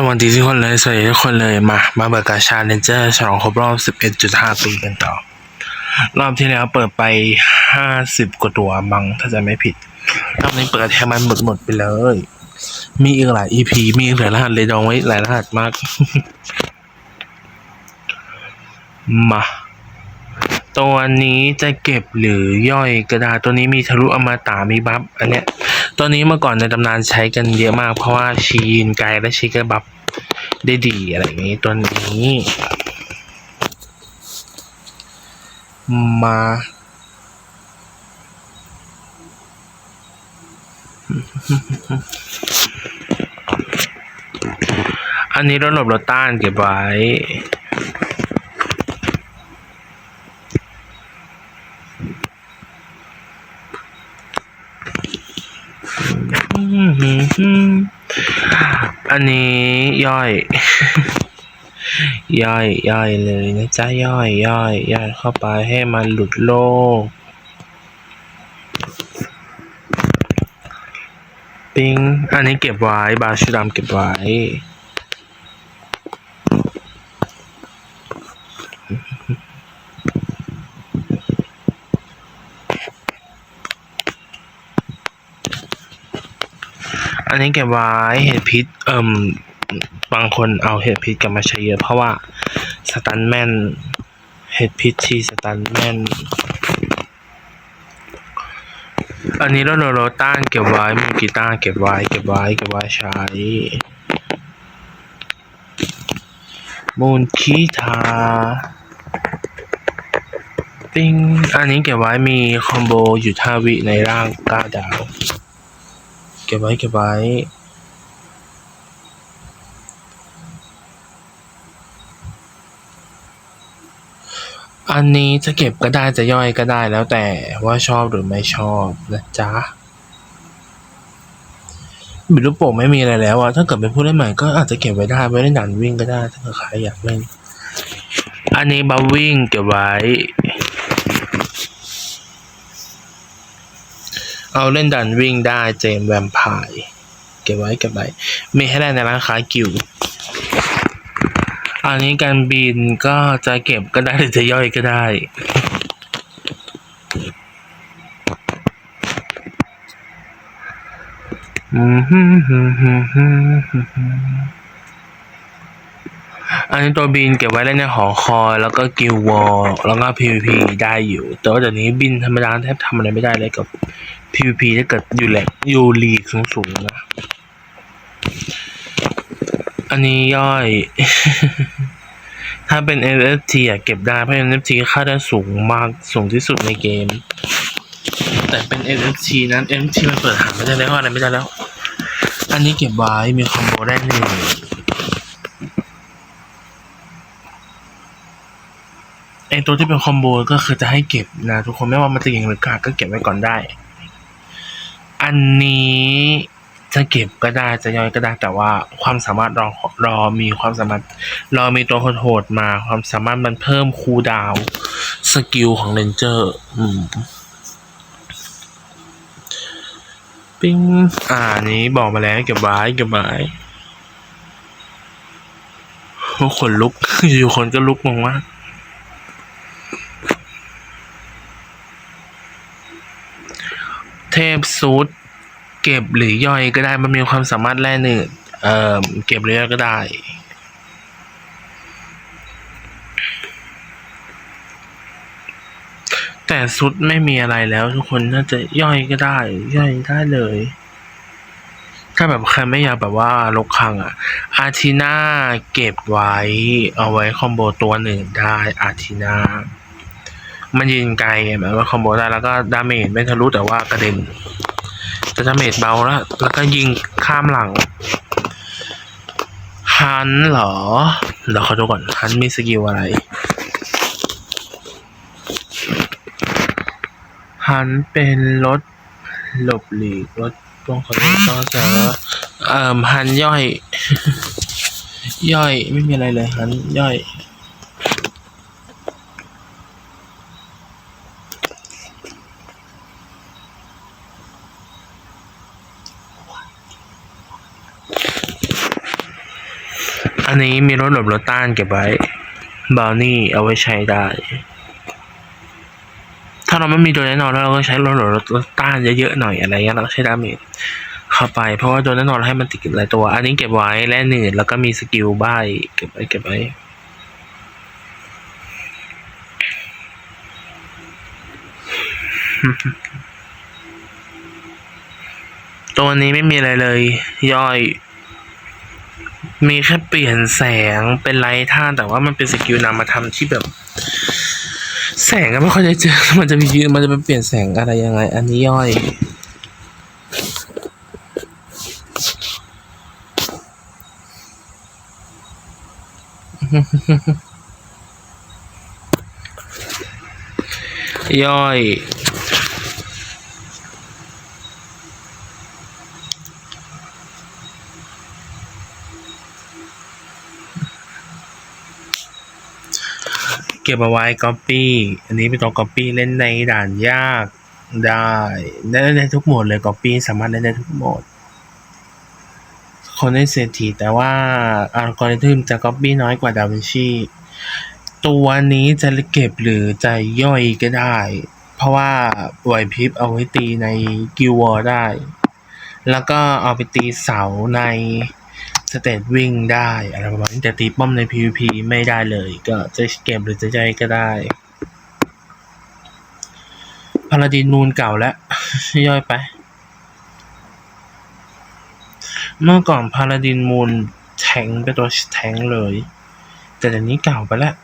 สวัสดีทุกคนเลย สวัสดีทุกคนเลยมา มาเบิกกาชาเลนเจอร์ฉลองครบรอบ 11.5 ปีกันต่อ รอบที่แล้วเปิดไป 50 กว่าตัวมังถ้าจะไม่ผิด รอบนี้เปิดแทมันหมดหมดไปเลย มีอีกหลาย EP มีหลายรหัสเลยดองไว้หลายรหัสมาก มา ตัวนี้จะเก็บหรือย่อยกระดาษตัวนี้มีทะลุอมตะมีบัฟอันเนี้ยตัวนี้เมื่อก่อนในตำนานใช้กันเยอะมาก เพราะว่าชีนไกลและชีก็บัฟได้ดีอะไรอย่างนี้ตัวนี้มาอันนี้รถหลบรถต้านเก็บไว้ อันนี้ย่อย ย่อยย่อยเลยนะจ๊ะย่อยย่อยย่อยเข้าไปให้มันหลุดโลก ปิงอันนี้เก็บไว้ บาชูดำเก็บไว้ อันนี้เก็บไว้เห็ดพิษเอิ่มบางคนเอาเห็ดพิษกลับมาใช้เยอะเพราะว่าสตันแมนเห็ดพิษที่สตันแมนอันนี้รโนโรต้านเก็บไว้มีกีตาร์เก็บไว้เก็บไว้เก็บไว้ใช้ มูนคีทาปิ้งอันนี้เก็บไว้มีคอมโบอยู่ท่าวิในร่างก้าดาว เก็บไว้เก็บไว้ อันนี้จะเก็บก็ได้จะย่อยก็ได้แล้วแต่ว่าชอบหรือไม่ชอบนะจ๊ะบิดลูกโป่งไม่มีอะไรแล้วอะถ้าเกิดเป็นผู้เล่นใหม่ก็อาจจะเก็บไว้ได้ไว้เล่นด่านวิ่งก็ได้ ถ้าเกิดใครอยากเล่น อันนี้บัฟวิ่งเก็บไว้ เอาเล่นด่านวิ่งได้เจมแวมไพร์เก็บไว้เก็บไว้มีให้ได้ในร้านค้ากิวอันนี้การบินก็จะเก็บก็ได้หรือจะย่อยก็ได้อืมฮึฮึฮึฮึฮึ อันนี้ตัวบินเก็บไว้เล่นในหอคอย แล้วก็กิลวอลแล้วก็ PVP ได้อยู่ แต่ว่าเดี๋ยวนี้บินธรรมดาแทบทำอะไรไม่ได้เลยกับ PVP ถ้าเกิดอยู่แหลกอยู่ลีกสูงๆนะ อันนี้ย่อย ถ้าเป็น NFT อะเก็บได้ เพราะ NFT ค่าได้สูงมากสูงที่สุดในเกม แต่เป็น NFT นั้น NFT มันเปิดหาไม่ได้แล้วอะไรไม่ได้แล้ว อันนี้เก็บไว้มีคอมโบได้หนึ่งไอ ตัวที่เป็นคอมโบก็คือจะให้เก็บนะทุกคนไม่ว่ามันจะยิงหรือกาดก็เก็บไว้ก่อนได้ อันนี้จะเก็บก็ได้จะย่อยก็ได้แต่ว่าความสามารถรอรอมีความสามารถรอมีตัวโหดมา ความสามารถมันเพิ่มคูดาวสกิลของเรนเจอร์อืมปิ้งอ่านี้บอกมาแล้วเก็บไว้เก็บไว้โอ้ขนลุกอยู่คนก็ลุกมากมา เทพซูดเก็บหรือย่อยก็ได้มันมีความสามารถแร่หนึ่งเอ่อเก็บหรือย่อยก็ได้แต่ซุดไม่มีอะไรแล้ว ทุกคนน่าจะย่อยก็ได้ ย่อยได้เลย ถ้าแบบใครไม่อยากแบบว่าลกคังอะอาทีนาเก็บไว้ เอาไว้คอมโบตัวหนึ่งได้อาทีนา มันยิงไกลไงแบบว่าคอมโบได้แล้วก็ดาเมจไม่ทะลุแต่ว่ากระเด็นแต่ดาเมจเบาแล้ว แล้วก็ยิงข้ามหลัง ฮันเหรอ เดี๋ยวเขาดูก่อน ฮันมีสกิลอะไร ฮันเป็นรถหลบหลีกรถป้องกันต่อเสือเอ่อฮันย่อย ย่อยไม่มีอะไรเลยฮันย่อย อันนี้มีรถหลบรถต้านเก็บไว้บาวนี่เอาไว้ใช้ได้ ถ้าเราไม่มีตัวแน่นอนเราก็ใช้รถหลบรถต้านเยอะๆหน่อยอะไรเงี้ยเราก็ใช้ดาเมจเข้าไป เพราะว่าตัวแน่นอนเราให้มันติดหลายตัว อันนี้เก็บไว้และหนืดแล้วก็มีสกิลใบเก็บไว้เก็บไว้ตัวนี้ไม่มีอะไรเลย ย่อย มีแค่เปลี่ยนแสงเป็นไลท์ท่าแต่ว่ามันเป็นสกิลนำมาทำที่แบบ แสงก็ไม่ค่อยได้เจอ มันจะมีมันจะเป็นเปลี่ยนแสงอะไรยังไง อันนี้ย่อย ย่อย ก็บเอาไว้ก๊อปปี้อันนี้เป็นตัวก๊อปปี้เล่นในด่านยากได้ได้ได้ทุกโหมดเลยก๊อปปี้สามารถเล่นได้ทุกโหมด คนเล่นเศรษฐีแต่ว่าอัลกอริทึมจะก๊อปปี้น้อยกว่าดาวินชีตัวนี้จะเก็บหรือจะย่อยก็ได้ เพราะว่าไหวพิบเอาไว้ตีในกิววอร์ได้ แล้วก็เอาไปตีเสาใน สเตตวิ่งได้อะไรประมาณนี้แต่ตีป้อมใน PVP ไม่ได้เลย ก็จะเก็บหรือจะย่อยก็ได้พาราดินนูนเก่าแล้ว ย่อยไป เมื่อก่อนพาราดินมูนแทงเป็นตัวแทงเลย แต่เดี๋ยวนี้เก่าไปแล้ว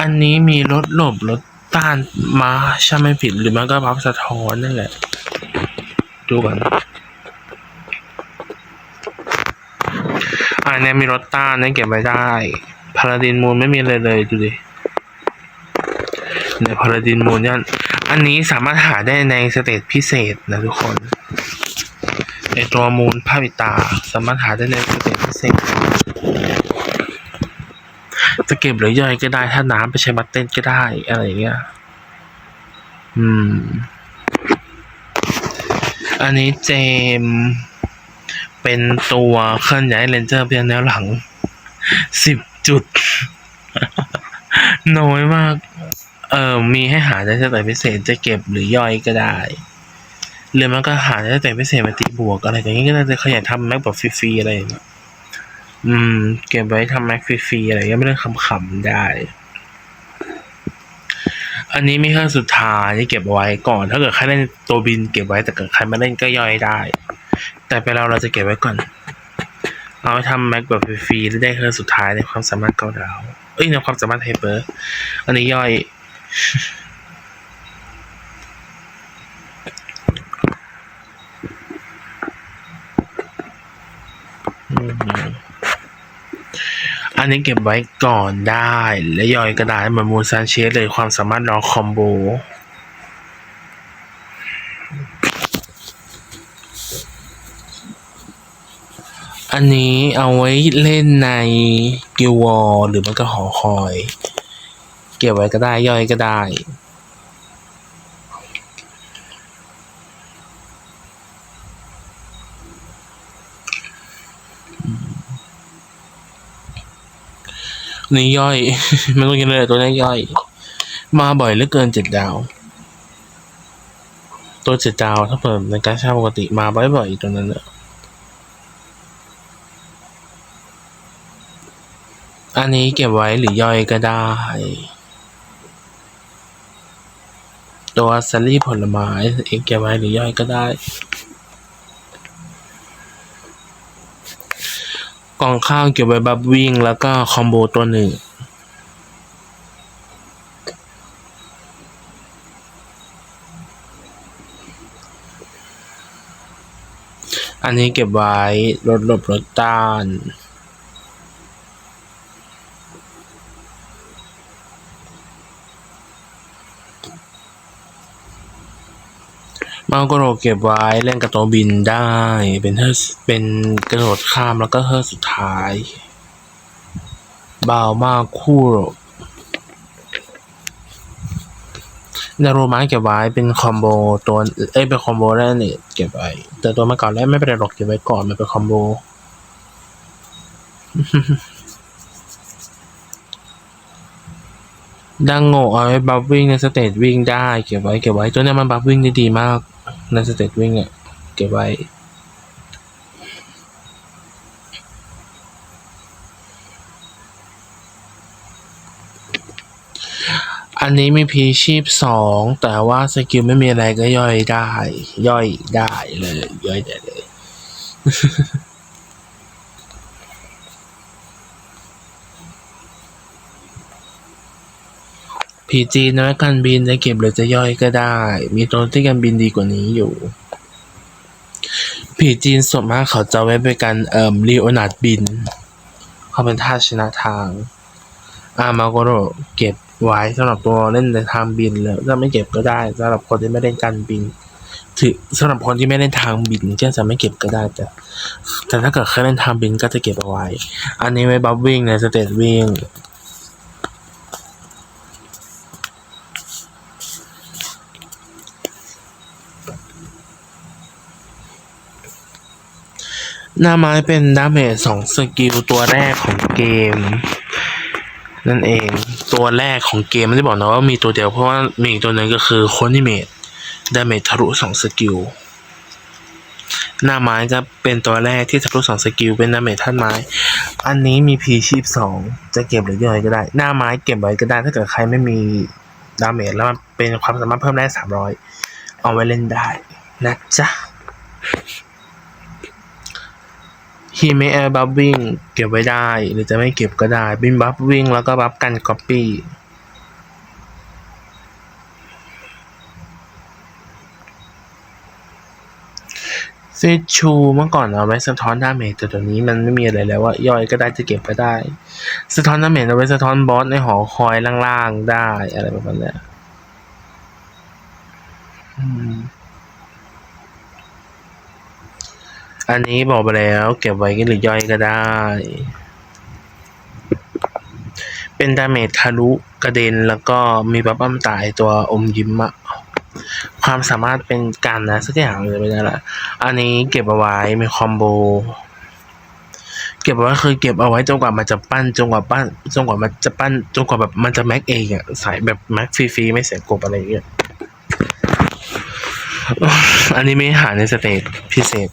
อันนี้มีรถหลบรถต้านมาใช่ไม่ผิดหรือมันก็พับสะท้อนนั่นแหละ ดูก่อน อันนี้มีรถต้านนี่เก็บไว้ได้พาราดินมูนไม่มีอะไรเลยดูดิในพาราดินมูนเนี่ยอันนี้สามารถหาได้ในสเตจพิเศษนะทุกคนไอตัวมูลภาพปิตา สามารถหาได้ในสเตจพิเศษ จะเก็บหรือย่อยก็ได้ถ้าน้ำไปใช้บัตเต้นก็ได้อะไรอย่างเงี้ยอืม อันนี้เจม เป็นตัวเคลื่อนย้ายเลนเจอร์เพียงแนวหลังสิบจุด น้อยมาก เออมีให้หาได้แต่พิเศษจะเก็บหรือย่อยก็ได้หรือมันก็หาได้แต่พิเศษมาตีบวกอะไรอย่างนี้ก็น่าจะขยันทำแม็กแบบฟรีๆอะไรอย่างเงี้ยอืม เก็บไว้ทำแม็กฟรีๆอะไรก็ไม่ได้ขำๆได้ อันนี้มีเครื่องสุดท้ายที่เก็บไว้ก่อน ถ้าเกิดใครเล่นตัวบินเก็บไว้แต่เกิดใครไม่เล่นก็ย่อยได้ แต่ไปเราเราจะเก็บไว้ก่อน เอาไว้ทำแม็กแบบฟรีๆได้เครื่องสุดท้ายในความสามารถเกาดาวเอ้ยในความสามารถเฮเปอร์อันนี้ย่อย อันนี้เก็บไว้ก่อนได้ และย่อยก็ได้เหมือนมูซานเชสเลยความสามารถรอคอมโบ อันนี้เอาไว้เล่นในกิววอลหรือมันก็หอคอย เก็บไว้ก็ได้ย่อยก็ได้ นี่ย่อย ไม่ต้องกินเลยตัวนี้ย่อย มาบ่อยเหลือเกินเจ็ดดาว ตัวเจ็ดดาวถ้าเปิดในการเช่าปกติมาบ่อยๆตัวนั้นเนอะ อันนี้เก็บไว้หรือย่อยก็ได้ ตัวซัลลี่ผลไม้เองเก็บไว้หรือย่อยก็ได้ กล่องข้าวเก็บไว้บับวิ่งแล้วก็คอมโบตัวหนึ่งอันนี้เก็บไว้รถหลบรถต้าน มาโกโรเก็บไว้เล่นกับตัวบินได้เป็นเฮอร์เป็นกระโดดข้ามแล้วก็เฮอร์สุดท้ายบาวมากคู่โรนาโรมาเก็บไว้เป็นคอมโบตัวเอ้ยเป็นคอมโบแรกเนี่ยเก็บไว้แต่ตัวมาก่อนแล้วไม่เป็นไรหรอกเก็บไว้ก่อนมันเป็นคอมโบดังโง่เอาไว้บัฟวิ่งในสเตจวิ่งได้เก็บไว้เก็บไว้ตัวเนี้ยมันบัฟวิ่งได้ดีมาก ในสเตจวิ่งอะเก็บไว้อันนี้มีพีชีพสองแต่ว่าสกิลไม่มีอะไรก็ย่อยได้ ย่อยได้เลย ย่อยได้เลย พีจีนะการบินจะเก็บหรือจะย่อยก็ได้ มีตัวที่การบินดีกว่านี้อยู่ ผีจีนส่วนมากเขาจะไว้เป็นการเอ่อรีโอนาร์ดบิน เขาเป็นท่าชนะทาง อามาโกโรเก็บไว้สำหรับตัวเล่นในทางบินแล้วถ้าไม่เก็บก็ได้สำหรับคนที่ไม่เล่นการบิน ถือสำหรับคนที่ไม่เล่นทางบินก็จะไม่เก็บก็ได้แต่ แต่ถ้าเกิดเคยเล่นทางบินก็จะเก็บเอาไว้ อันนี้ไว้บัฟวิ่งในสเตจวิ่ง หน้าไม้เป็นดาเมจสองสกิลตัวแรกของเกม นั่นเองตัวแรกของเกมไม่ได้บอกนะว่ามีตัวเดียวเพราะว่ามีอีกตัวหนึ่งก็คือโคนิเมตดาเมจทะลุสองสกิลหน้าไม้จะเป็นตัวแรกที่ทะลุสองสกิลเป็นดาเมจท่านไม้ อันนี้มีพีชีพสองจะเก็บหรือย่อยก็ได้ หน้าไม้เก็บไว้ก็ได้ ถ้าเกิดใครไม่มีดาเมจแล้วมันเป็นความสามารถเพิ่มได้สามร้อยเอาไว้เล่นได้นะจ๊ะ ฮีเมแอร์บัฟวิ่งเก็บไว้ได้ หรือจะไม่เก็บก็ได้บินบัฟวิ่งแล้วก็บัฟกันก๊อปปี้เซชูเมื่อก่อนเอาไว้สะท้อนดาเมจแต่ตอนนี้มันไม่มีอะไรแล้วว่าย่อยก็ได้จะเก็บก็ได้ สะท้อนดาเมจเอาไว้สะท้อนบอสในหอคอยล่างๆได้อะไรประมาณนี้ย อันนี้บอกไปแล้ว เก็บไว้ก็หรือย่อยก็ได้ เป็นดาเมจทะลุกระเด็นแล้วก็มีบัฟอ้ำตายตัวอมยิ้มอะความสามารถเป็นการนะสักอย่างเลยไม่ได้ละอันนี้เก็บเอาไว้มีคอมโบ เก็บเอาไว้คือเก็บเอาไว้จนกว่ามันจะปั้นจนกว่าปั้นจนกว่ามันจะปั้นจนกว่าแบบมันจะแม็กเองอะสายแบบแม็กฟรีๆไม่เสียกบอะไรอย่างเงี้ยอันนี้ไม่หาในสเตจพิเศษ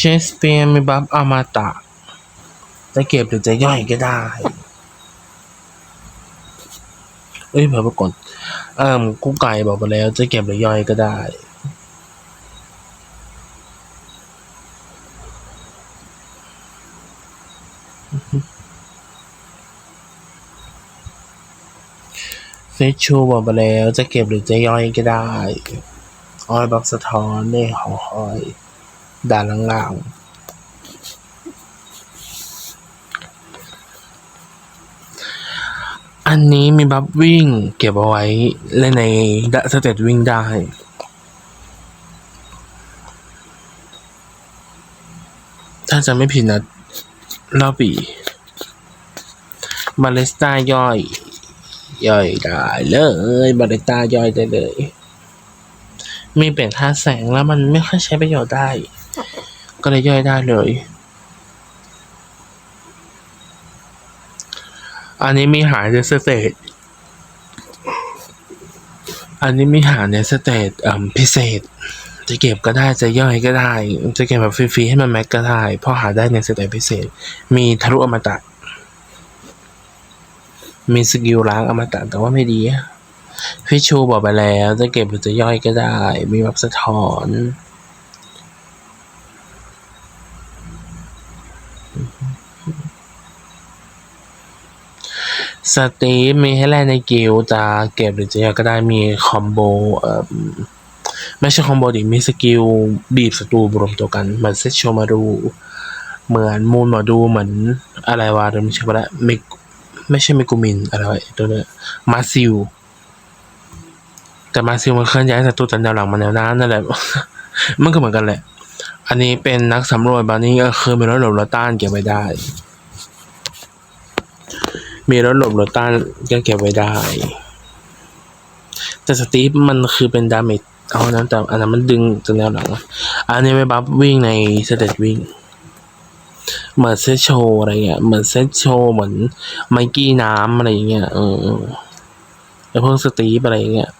เชสเปียร์มีบัฟอมาตะ จะเก็บหรือจะย่อยก็ได้ เอ้ยเผื่อปรากฏเอ่มกุ๊กไก่บอกไปแล้ว จะเก็บหรือย่อยก็ได้เฟชชูบอกไปแล้ว จะเก็บหรือจะย่อยก็ได้ ออยบัฟสะท้อนในหอคอย ด่านล่างๆอันนี้มีบัฟวิ่งเก็บเอาไว้เล่นในสเตจวิ่งได้ถ้าจะไม่ผิดนะรอบปีบาเลสตาย่อย ย่อยได้เลยบาเลสตาย่อยได้เลย มีเปลี่ยนท่าแสงแล้วมันไม่ค่อยใช้ประโยชน์ได้ ก็เลยย่อยได้เลย อันนี้มีหายในสเตจอันนี้มีหาในสเตจพิเศษ จะเก็บก็ได้จะย่อยก็ได้ จะเก็บแบบฟรีๆให้มันแม็กก็ได้เพราะหาได้ในสเตจพิเศษ มีทะลุอมตะ มีสกิลล้างอมตะแต่ว่าไม่ดีพี่ชูบอกไปแล้ว จะเก็บหรือจะย่อยก็ได้ มีแบบสะท้อน สตีฟมีให้แลกในกิลจะเก็บหรือจะย่อยก็ได้มีคอมโบเอ่อไม่ใช่คอมโบดิมีสกิลบีบศัตรูรวมตัวกันเหมือนเซตโชมาดูเหมือนมูนหมอดูเหมือนอะไรวะเดี๋ยวไม่ใช่ปะละมิกไม่ใช่มิกุมินอะไรวะตัวเนี้ยมาซิลแต่มาซิลมันเคลื่อนย้ายศัตรูจากแนวหลังมาแนวหน้านั่นแหละมันก็เหมือนกันแหละ อันนี้เป็นนักสำรวจบานี้ก็คือมีรถหลบรถต้านเก็บไว้ได้ มีรถหลบรถต้านก็เก็บไว้ได้ แต่สตีฟมันคือเป็นดาเมจเอานะแต่อันนั้นมันดึงจากแนวหลัง อันนี้ไปบัฟวิ่งในสเตจวิ่ง เหมือนเซตโชว์อะไรเงี้ย เหมือนเซตโชว์เหมือนไมกี้น้ำอะไรอย่างเงี้ย เออแล้วพวกสตีฟอะไรเงี้ย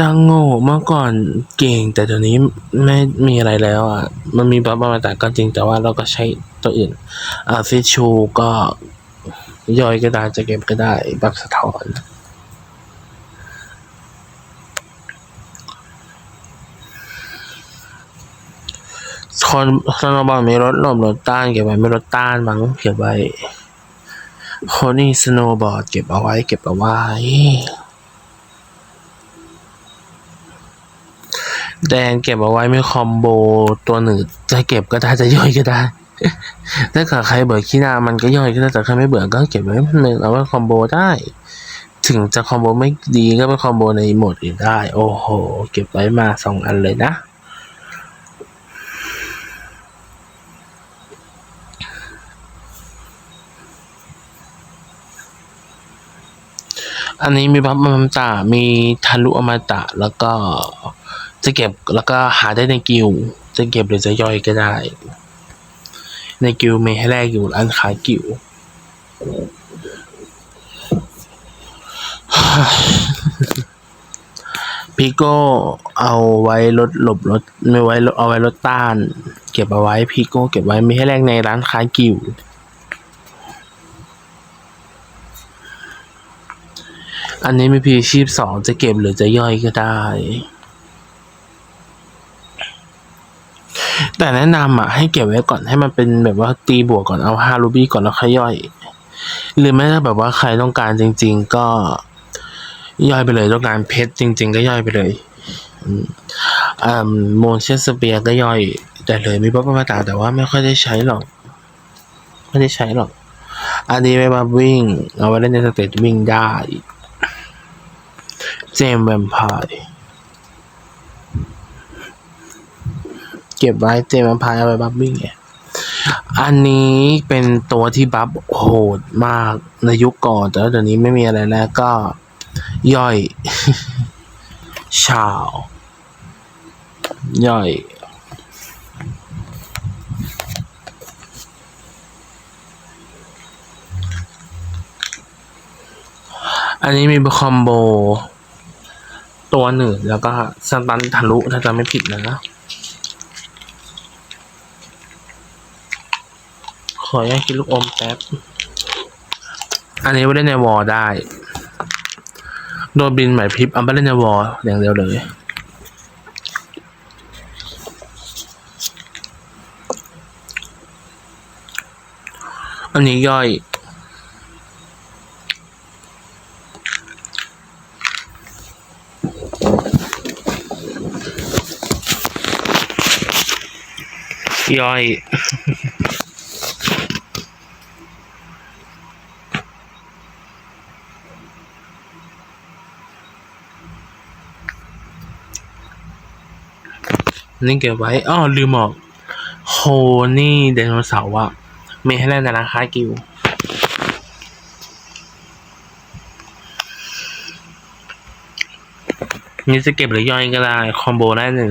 ดังโง่เมื่อก่อนเก่ง แต่เดี๋ยวนี้ไม่มีอะไรแล้วอะ มันมีบัฟมาแต่ก็จริงแต่ว่าเราก็ใช้ตัวอื่นอาซตโชว์ก็ย่อยก็ได้จะเก็บก็ได้บัฟสะท้อนคนสโนบอลมีรถหลบรถต้านเก็บไว้ไม่รถต้านมั้งเก็บไว้โคนี่สโนบอร์ดเก็บเอาไว้ เก็บเอาไว้ แดงเก็บเอาไว้ไม่คอมโบตัวหนึ่งจะเก็บก็ได้จะย่อยก็ได้ ถ้าเกิดใครเบื่อขี้หน้ามันก็ย่อยก็ได้แต่ใครไม่เบื่อก็เก็บไว้หนึ่งเอาไว้คอมโบได้ ถึงจะคอมโบไม่ดีก็ไปคอมโบในโหมดอื่นได้ โอ้โห เก็บไว้มาสองอันเลยนะอันนี้มีบัฟอมตะมีทะลุอมตะแล้วก็ จะเก็บแล้วก็หาได้ในกิลจะเก็บหรือจะย่อยก็ได้ ในกิลมีให้แลกอยู่ร้านขายกิลด์พิโก้เอาไว้ลดหลบรถไม่ไว้เอาไว้ลดต้าน เก็บเอาไว้พิโก้เก็บไว้มีให้แลกในร้านค้ากิลด์อันนี้มีพีชีพสองจะเก็บหรือจะย่อยก็ได้ แต่แนะนำอะให้เก็บไว้ก่อนให้มันเป็นแบบว่าตีบวกก่อนเอาห้ารูบี้ก่อนแล้วค่อยย่อย หรือไม่ถ้าแบบว่าใครต้องการจริง ๆ ก็ย่อยไปเลยต้องการเพชรจริง ๆ ก็ย่อยไปเลยอืมอ่าโมนเชสเปียก็ย่อย แต่เลยมีป๊อปมาตาแต่ว่าไม่ค่อยได้ใช้หรอก ไม่ได้ใช้หรอก อันนี้ไม่มาวิ่ง เอาไว้เล่นในสเตจวิ่งได้ เจมแวมไพร์ เก็บไว้เจมส์แวมพร์เอาไว้บัฟวิ่งไงอันนี้เป็นตัวที่บัฟโหดมากในยุคก่อน แต่ว่าเดี๋ยวนี้ไม่มีอะไรแล้วก็ย่อย ชาว ย่อย อันนี้มีคอมโบ ตัวหนึ่งแล้วก็สตันทะลุถ้าจำไม่ผิดนะ ออนุญาตกินลูกอมแป๊บ อันนี้ไว้เล่นในวอลได้ โดนบินไหมายพริบเอาไปเล่นในวอลอย่างเดียวเลยอันนี้ย่อยย่อย นี่เก็บไว้อ้อลืมบอกโฮนี่ไดโนเสาร์อะมีให้เล่นในร้านค้ากิวนี่จะเก็บหรือย่อยก็ได้ คอมโบได้หนึ่ง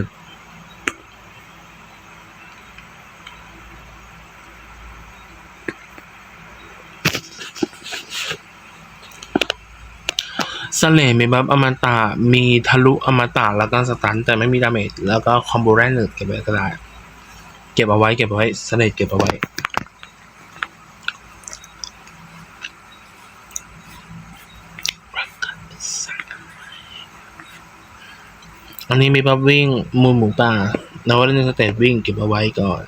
เสล่ห์มีบัฟอมตะมีทะลุอมตะแล้วก็สตันแต่ไม่มีดาเมจแล้วก็คอมโบแรกหนึ่งเก็บไว้ก็ได้เก็บเอาไว้เก็บเอาไว้เสล่ห์เก็บเอาไว้อันนี้มีบัฟวิ่งมูลหมูป่านวเล่นสเตจวิ่งเก็บเอาไว้ก่อน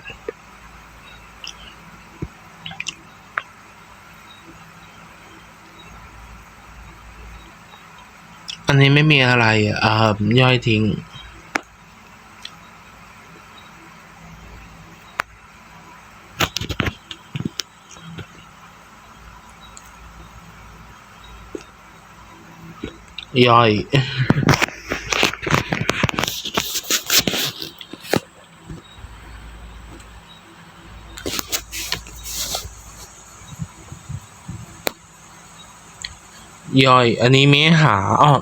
นนี้ไม่มีอะไรอะอ่าย่อยทิ้ง ย่อยย่อย อันนี้มีให้หาอ้อ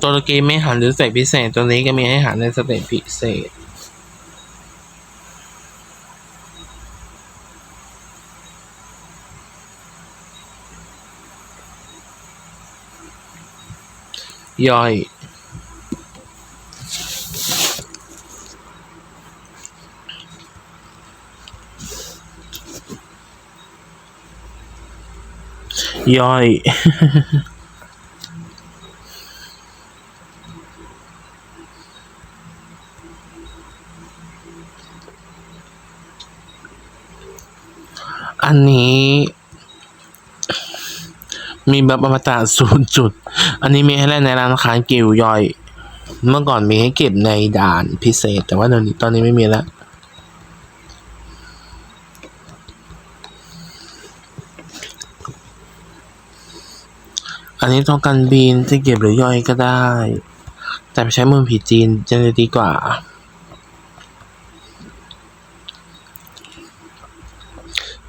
ตัวตะกี้ไม่หาหรือเตจพิเศษ ตัวนี้ก็มีให้หาในสเตจพิเศษย่อย ย่อย อันนี้มีแบบอมตะศูนย์จุด อันนี้มีให้เล่นในร้านค้ากิวย่อย เมื่อก่อนมีให้เก็บในด่านพิเศษ แต่ว่าเดี๋ยวนี้ตอนนี้ไม่มีแล้ว อันนี้ต้องการบินจะเก็บหรือย่อยก็ได้ แต่ไปใช้มือผีจีนจะดีกว่า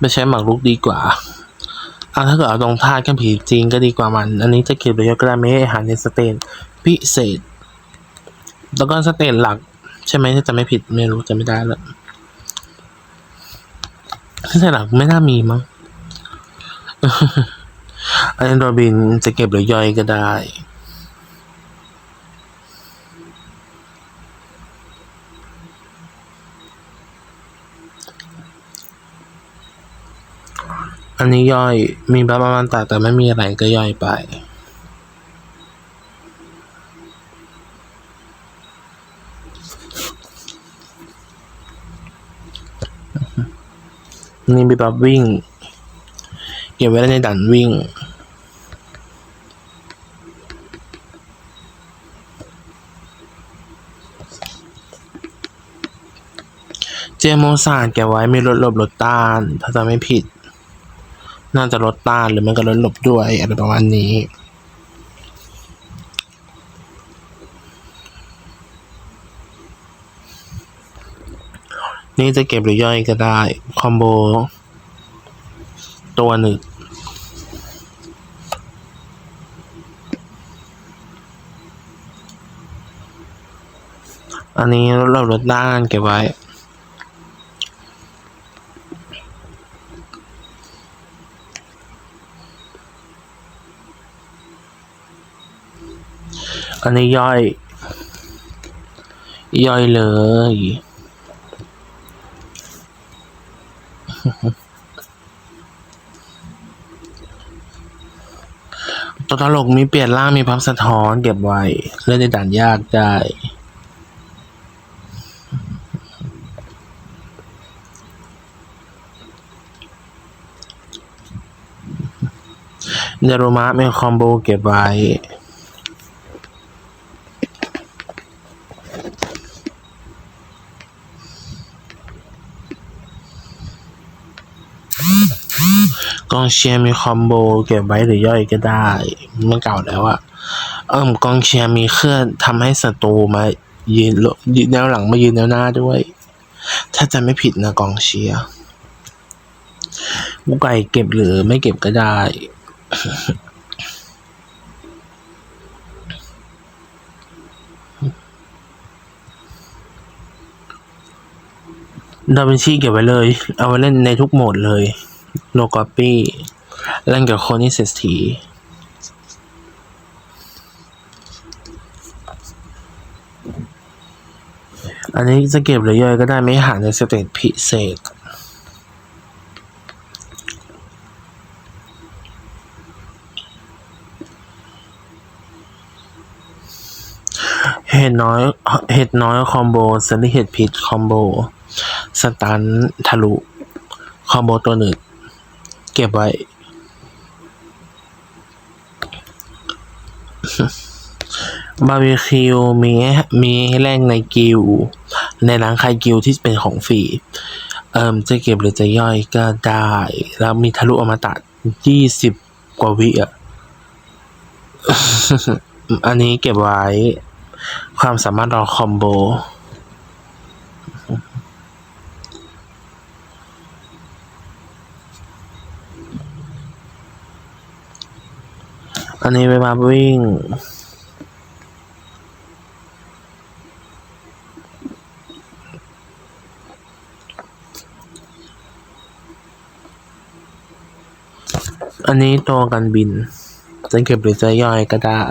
ไม่ใช้หมากรุกดีกว่าอะถ้าเกิดเอาตรงท่ากับผีจีนก็ดีกว่ามัน อันนี้จะเก็บรือย่อยก็ได้ไม่ให้อาหารในสเตนพิเศษ แล้วก็สเตนหลัก ใช่ไหมถ้าจะไม่ผิดไม่รู้จะไม่ได้แล้วสเตนหลักไม่น่ามีมั้งอันนี้โดบินจะเก็บหรือย่อยก็ได้ อันนี้ย่อยมีประมาณแต่แต่ไม่มีอะไรก็ย่อยไป นี่มีแบบวิ่ง เก็บไว้ในด่านวิ่งเจมโมซานเก็บไว้มีรถหลบรถต้าน ถ้าจะไม่ผิด น่าจะรถต้านหรือไม่ก็รถหลบด้วยอะไรประมาณนี้นี่จะเก็บหรือย่อยก็ได้ คอมโบ ตัวหนึ่งอันนี้เราลดด้านเก็บไว้ อันนี้ย่อย ย่อยเลย ตัวตลกมีเปลี่ยนร่างมีพับสะท้อนเก็บไว้ เล่นในด่านยากได้เดรุมะมีคอมโบเก็บไว้ กองเชียร์มีคอมโบเก็บไว้หรือย่อยก็ได้ มันเก่าแล้วอะเอิ่มกองเชียร์มีเคลื่อนทำให้ศัตรูมายืนยืนแนวหลังมายืนแนวหน้าด้วย ถ้าจะไม่ผิดนะกองเชียร์กูไก่เก็บหรือไม่เก็บก็ได้ดาวินชีเก็บไว้เลย เอาไว้เล่นในทุกโหมดเลย โนกอปี้เล่นกับคนที่เศรษฐีอันนี้จะเก็บหรือย่อยก็ได้ไม่หาในสเตจพิเศษ เห็ดน้อย เห็ดน้อยคอมโบสลิเห็ดพิษคอมโบ สตันทะลุ คอมโบตัวหนึ่ง เก็บไว้ บาร์บีคิวมีมีให้แลกในกิลด์ในร้านขายกิลด์ที่เป็นของฟรี เอิมจะเก็บหรือจะย่อยก็ได้ แล้วมีทะลุอมตะยี่สิบกว่าวิอะ อันนี้เก็บไว้ ความสามารถรอคอมโบ อันนี้ไปมาวิ่ง อันนี้ตัวการบินจะเก็บหรือจะย่อยก็ได้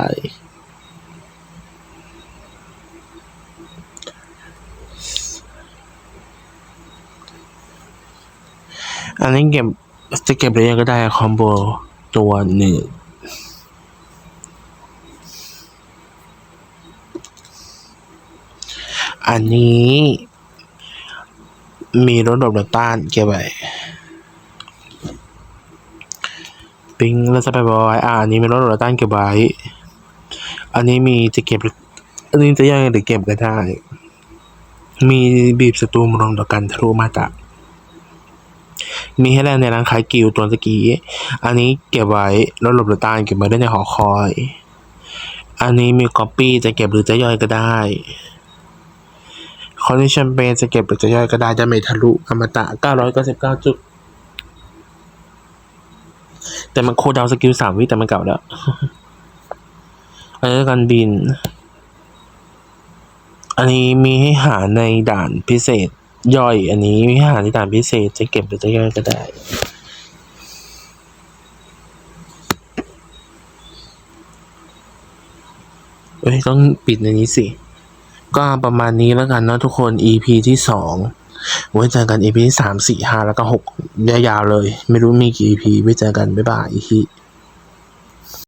อันนี้เก็บจะเก็บหรือยังก็ได้คอมโบตัวหนึ่ง อันนี้ มีรถหลบรถต้านเก็บไว้ปิงแล้วจะไปบอกไว้อ่าอันนี้มีรถหลบรถต้านเก็บไว้ อันนี้มีจะเก็บ อันนี้จะยังหรือเก็บก็ได้ มีบีบศัตรูมรองต่อกันทะลุมาตะมีให้แลกในร้านขายกิลตัวตะกี้ อันนี้เก็บไว้รถหลบรถต้านเก็บไว้ได้ในหอคอย อันนี้มีก๊อปปี้จะเก็บหรือจะย่อยก็ได้ คอนดิชันเปนจะเก็บหรือจะย่อยก็ได้จะไม่ทะลุอมตะ 999 จุด แต่มันโคดาวสกิลสามวิแต่มันเก่าแล้วอันนี้การบิน อันนี้มีให้หาในด่านพิเศษย่อย อันนี้มีให้หาในด่านพิเศษจะเก็บหรือจะย่อยก็ได้เอ้ยต้องปิดในนี้สิ ก็ประมาณนี้แล้วกันเนาะทุกคน EP ที่สองไว้เจอกัน EP ที่สามสี่ห้าแล้วก็หกยาวๆเลย ไม่รู้มีกี่ EP ไว้เจอกัน บ๊ายบายอีที